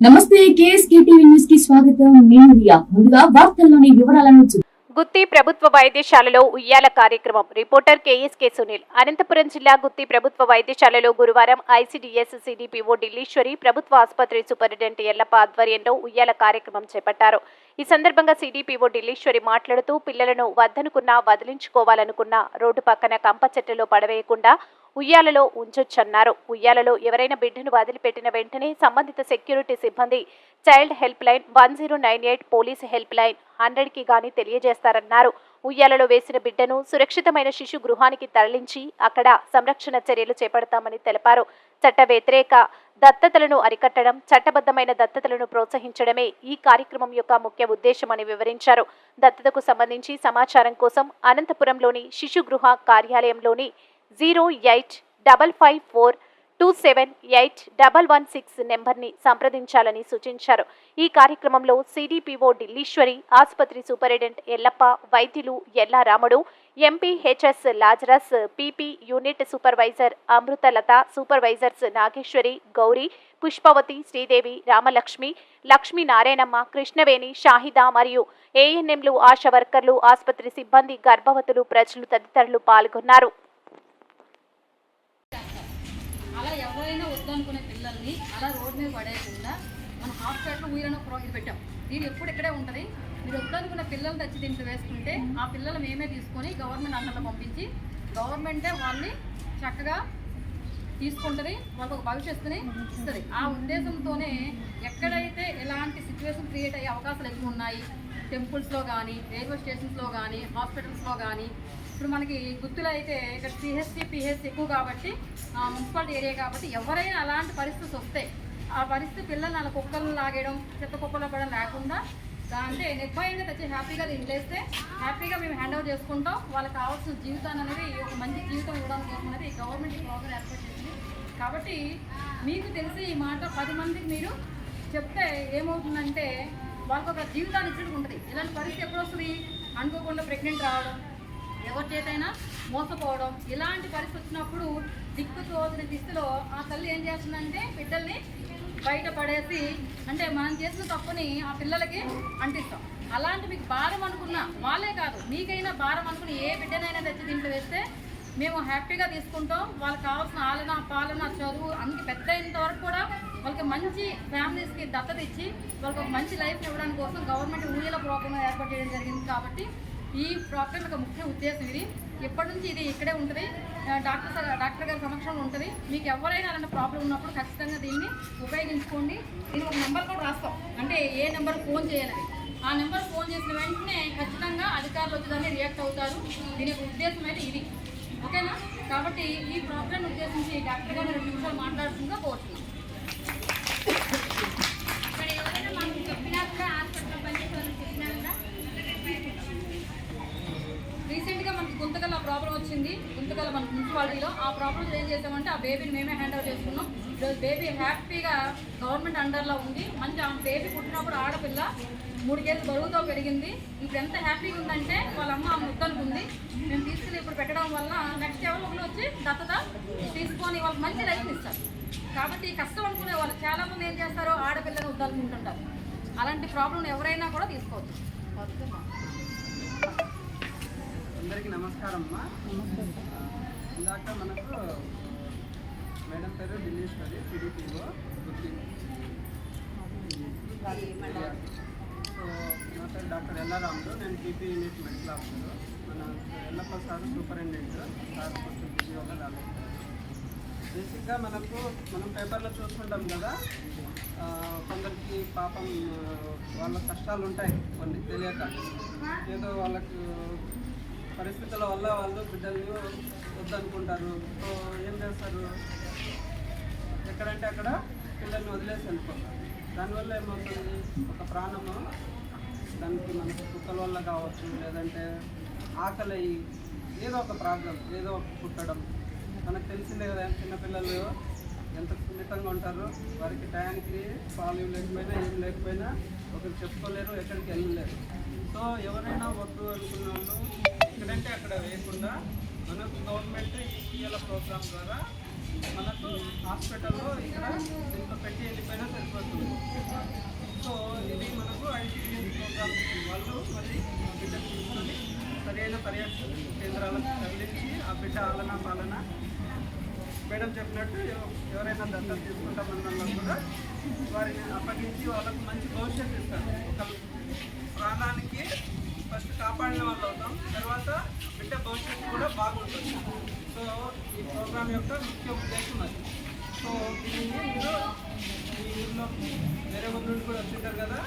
నమస్తే న్యూస్కి స్వాగతం. నేను రియా. ముందుగా వార్తల్లోని వివరాలను గుత్తి ప్రభుత్వ వైద్యశాలలో ఉయ్యాల కార్యక్రమం. Reporter KSK Sunil. అనంతపురం జిల్లా గుత్తి ప్రభుత్వ వైద్యశాలలో గురువారం ఐసీడీఎస్ సిడిపిఓ ఢిల్లీశ్వరి ప్రభుత్వ ఆసుపత్రి సూపరింటెండెంట్ ఎల్లప్ప ఆధ్వర్యంలో ఉయ్యాల కార్యక్రమం చేపట్టారు. ఈ సందర్భంగా సిడిపిఓ ఢిల్లీశ్వరి మాట్లాడుతూ పిల్లలను వద్దనుకున్నా వదిలించుకోవాలనుకున్నా రోడ్డు పక్కన కంప చెట్టులో పడవేయకుండా ఉయ్యాలలో ఉంచొచ్చన్నారు. ఉయ్యాలలో ఎవరైనా బిడ్డను వదిలిపెట్టిన వెంటనే సంబంధిత సెక్యూరిటీ సిబ్బంది child helpline one zero nine eight police helpline హండ్రెడ్కి గాని తెలియజేస్తారన్నారు. ఉయ్యాలలో వేసిన బిడ్డను సురక్షితమైన శిశు గృహానికి తరలించి అక్కడ సంరక్షణ చర్యలు చేపడతామని తెలిపారు. చట్ట వ్యతిరేక దత్తతలను అరికట్టడం చట్టబద్ధమైన దత్తతలను ప్రోత్సహించడమే ఈ కార్యక్రమం యొక్క ముఖ్య ఉద్దేశమని వివరించారు. దత్తతకు సంబంధించి సమాచారం కోసం అనంతపురంలోని శిశు గృహ కార్యాలయంలోని zero eight double five four two seven eight double one six నెంబర్ని సంప్రదించాలని సూచించారు. ఈ కార్యక్రమంలో సిడిపిఓ ఢిల్లీశ్వరి ఆసుపత్రి సూపరింటెండెంట్ ఎల్లప్ప వైద్యులు Ella Ramudu MP HS Lazarus PP unit supervisor Amruthalatha supervisors Nageswari Gowri Pushpavathi Sridevi Ramalakshmi Lakshmi Narayanamma Krishnaveni Shahida మరియు ఏఎన్ఎంలు ఆశా వర్కర్లు ఆసుపత్రి సిబ్బంది గర్భవతులు ప్రజలు తదితరులు పాల్గొన్నారు అలా ఎవరైనా వద్దనుకునే పిల్లల్ని అలా రోడ్ మీద పడేయకుండా మనం హాస్పిటల్ ఊరిన ఇది పెట్టాం. దీని ఎప్పుడు ఇక్కడే ఉంటుంది. మీరు వద్దనుకున్న పిల్లలు తెచ్చి దీంట్లో వేసుకుంటే ఆ పిల్లలు మేమే తీసుకొని గవర్నమెంట్ అంతటా పంపించి గవర్నమెంటే వాళ్ళని చక్కగా తీసుకుంటుంది వాళ్ళకి ఒక భవిష్యత్తుని ఇస్తుంది. ఆ ఉద్దేశంతోనే ఎక్కడైతే ఎలాంటి సిచ్యువేషన్ క్రియేట్ అయ్యే అవకాశాలు ఎక్కువ ఉన్నాయి టెంపుల్స్లో కానీ రైల్వే స్టేషన్స్లో కానీ హాస్పిటల్స్లో కానీ ఇప్పుడు మనకి గుర్తులో అయితే ఇక్కడ సిహెచ్సి పిహెచ్ ఎక్కువ కాబట్టి ఆ, మున్సిపాలిటీ ఏరియా కాబట్టి ఎవరైనా అలాంటి పరిస్థితి వస్తే ఆ పరిస్థితి పిల్లల్ని అలా కుక్కలను లాగేయడం చెత్త కుక్కలో పడడం లేకుండా అంటే ఎక్కువ నిర్భయంగా తెచ్చి హ్యాపీగా ఇంట్లేస్తే హ్యాపీగా మేము హ్యాండ్ ఓవర్ చేసుకుంటాం. వాళ్ళకి కావాల్సిన జీవితాన్ని అనేది ఒక మంచి జీవితం ఇవ్వడానికి కోసం అనేది ఈ గవర్నమెంట్ ప్రోగ్రామ్ ఏర్పాటు చేసింది. కాబట్టి మీకు తెలిసి ఈ మాట పది మందికి మీరు చెప్తే ఏమవుతుందంటే వాళ్ళకి ఒక జీవితాన్ని ఇచ్చినట్టు ఉంటుంది. ఇలాంటి పరిస్థితి ఎప్పుడు వస్తుంది? అనుకోకుండా ప్రెగ్నెంట్ రావడం ఎవరి చేతైనా మోసపోవడం ఇలాంటి పరిస్థితి వచ్చినప్పుడు దిక్కు తోచిన దిశలో ఆ తల్లి ఏం చేస్తుందంటే బిడ్డల్ని బయట పడేసి అంటే మనం చేసిన తప్పుని ఆ పిల్లలకి అంటిస్తాం. అలాంటి మీకు భారం అనుకున్న వాళ్ళే కాదు మీకైనా భారం అనుకుని ఏ బిడ్డనైనా తెచ్చి దీంట్లో వేస్తే మేము హ్యాపీగా తీసుకుంటాం. వాళ్ళకి కావాల్సిన ఆలన పాలన చదువు అన్ని పెద్ద అయినంత వరకు కూడా వాళ్ళకి మంచి ఫ్యామిలీస్కి దత్తత ఇచ్చి వాళ్ళకి ఒక మంచి లైఫ్ ఇవ్వడానికి కోసం గవర్నమెంట్ ఊయల ప్రోగ్రామ్ ఏర్పాటు చేయడం జరిగింది కాబట్టి ఈ ప్రోగ్రామ్ యొక్క ముఖ్య ఉద్దేశం ఇది. ఎప్పటి నుంచి ఇది ఇక్కడే ఉంటుంది? డాక్టర్ డాక్టర్ గారి సమక్షంలో ఉంటుంది. మీకు ఎవరైనా అలాంటి ప్రాబ్లం ఉన్నప్పుడు ఖచ్చితంగా దీన్ని ఉపయోగించుకోండి. దీన్ని ఒక నెంబర్ కూడా రాస్తాం. అంటే ఏ నెంబర్ ఫోన్ చేయాలని ఆ నెంబర్ ఫోన్ చేసిన వెంటనే ఖచ్చితంగా అధికారులు వచ్చి రియాక్ట్ అవుతారు. దీని ఉద్దేశం అయితే ఇది. ఓకేనా? కాబట్టి ఈ ప్రాబ్లం ఉద్దేశించి డాక్టర్ గారు రెండు నిమిషాలు మాట్లాడుతుందో కోరుతున్నాం ఇక్కడ ఎవరైనా మాకు చెప్పినా కూడా హాస్పిటల్లో పనిచేసే వాళ్ళు చెప్పినా కూడా రీసెంట్గా మనకి గుంతకల్ ఆ ప్రాబ్లం వచ్చింది మన మున్సిపాలిటీలో ఆ ప్రాబ్లమ్స్ ఏం చేసామంటే ఆ బేబీని మేమే హ్యాండ్ ఓవర్ చేసుకున్నాం. ఈరోజు బేబీ హ్యాపీగా గవర్నమెంట్ అండర్లో ఉంది. మంచి ఆ బేబీ పుట్టినప్పుడు ఆడపిల్ల మూడు కేజీలు బరువుతో పెరిగింది. ఇప్పుడు ఎంత హ్యాపీగా ఉందంటే వాళ్ళ అమ్మ ముద్దనుకుంది మేము తీసుకుని ఇప్పుడు పెట్టడం వల్ల నెక్స్ట్ ఎవరు ఒకరు వచ్చి దత్తత తీసుకొని వాళ్ళకి మంచి లైఫ్ ఇస్తారు. కాబట్టి కష్టం అనుకునే వాళ్ళు చాలామంది ఏం చేస్తారో ఆడపిల్లని వద్దనుకుంటుంటారు అలాంటి ప్రాబ్లం ఎవరైనా కూడా తీసుకోవచ్చు. అందరికీ నమస్కారం అమ్మా ఇందాక మనకు మేడం పేరు ఢిల్లీశ్వరి టీడీపీలో గుర్తి సో నా పేరు డాక్టర్ ఎల్లారాములు నేను టీపీ యూనిట్ మెడికల్ ఆఫీసర్. మన ఎల్లప్ప సార్ సూపరింటెండెంట్ సార్ కొంచెం రాలేదు బేసిక్గా మనకు మనం పేపర్లో చూసుకుంటాం కదా కొందరికి పాపం వాళ్ళ కష్టాలు ఉంటాయి కొన్ని తెలియక. ఏదో వాళ్ళకు పరిస్థితుల వల్ల వాళ్ళు బిడ్డల్ని వద్దనుకుంటారు. ఏం చేస్తారు? ఎక్కడంటే అక్కడ పిల్లల్ని వదిలేసి వెళ్ళిపోతారు. దానివల్ల ఏమవుతుంది? ఒక ప్రాణము దానికి మనకు కుక్కల వల్ల కావచ్చు లేదంటే ఆకలి అయ్యి ఏదో ఒక ప్రాబ్లం ఏదో ఒక పుట్టడం. మనకు తెలిసిందే కదా చిన్నపిల్లలు ఎంత సున్నితంగా ఉంటారు వారికి టయానికి పాలు లేకపోయినా ఏం లేకపోయినా ఒకరు చెప్పుకోలేరు ఎక్కడికి వెళ్ళలేరు. సో ఎవరైనా వద్దు అనుకున్న వాళ్ళు ఎక్కడంటే అక్కడ వేయకుండా మనకు గవర్నమెంట్ ఈపీఎల్ ప్రోగ్రామ్ ద్వారా మనకు హాస్పిటల్లో ఇక్కడ దీంట్లో పెట్టి వెళ్ళిపోయినా సరిపోతుంది. సో ఇది మనకు ఐసీడీఎస్ ప్రోగ్రామ్ వాళ్ళు మరి బిడ్డ తీసుకొని సరైన పర్యాటక కేంద్రాలకు తరలించి ఆ బిడ్డ ఆలన పాలన మేడం చెప్పినట్టు ఎవరైనా దత్తత తీసుకుంటామన్నా కూడా వారిని అప్పగించి వాళ్ళకు మంచి భవిష్యత్తు ఇస్తారు. ఒక ప్రాణానికి ఫస్ట్ కాపాడిన వాళ్ళు అవుతాం. తర్వాత బిడ్డ భవిష్యత్తు కూడా బాగుంటుంది. సో ఈ ప్రోగ్రామ్ యొక్క ముఖ్య ఉద్దేశం అది. సో దీన్ని మీరు ఈ ఊళ్ళో వేరే ఊళ్ళో కూడా వచ్చింటారు కదా.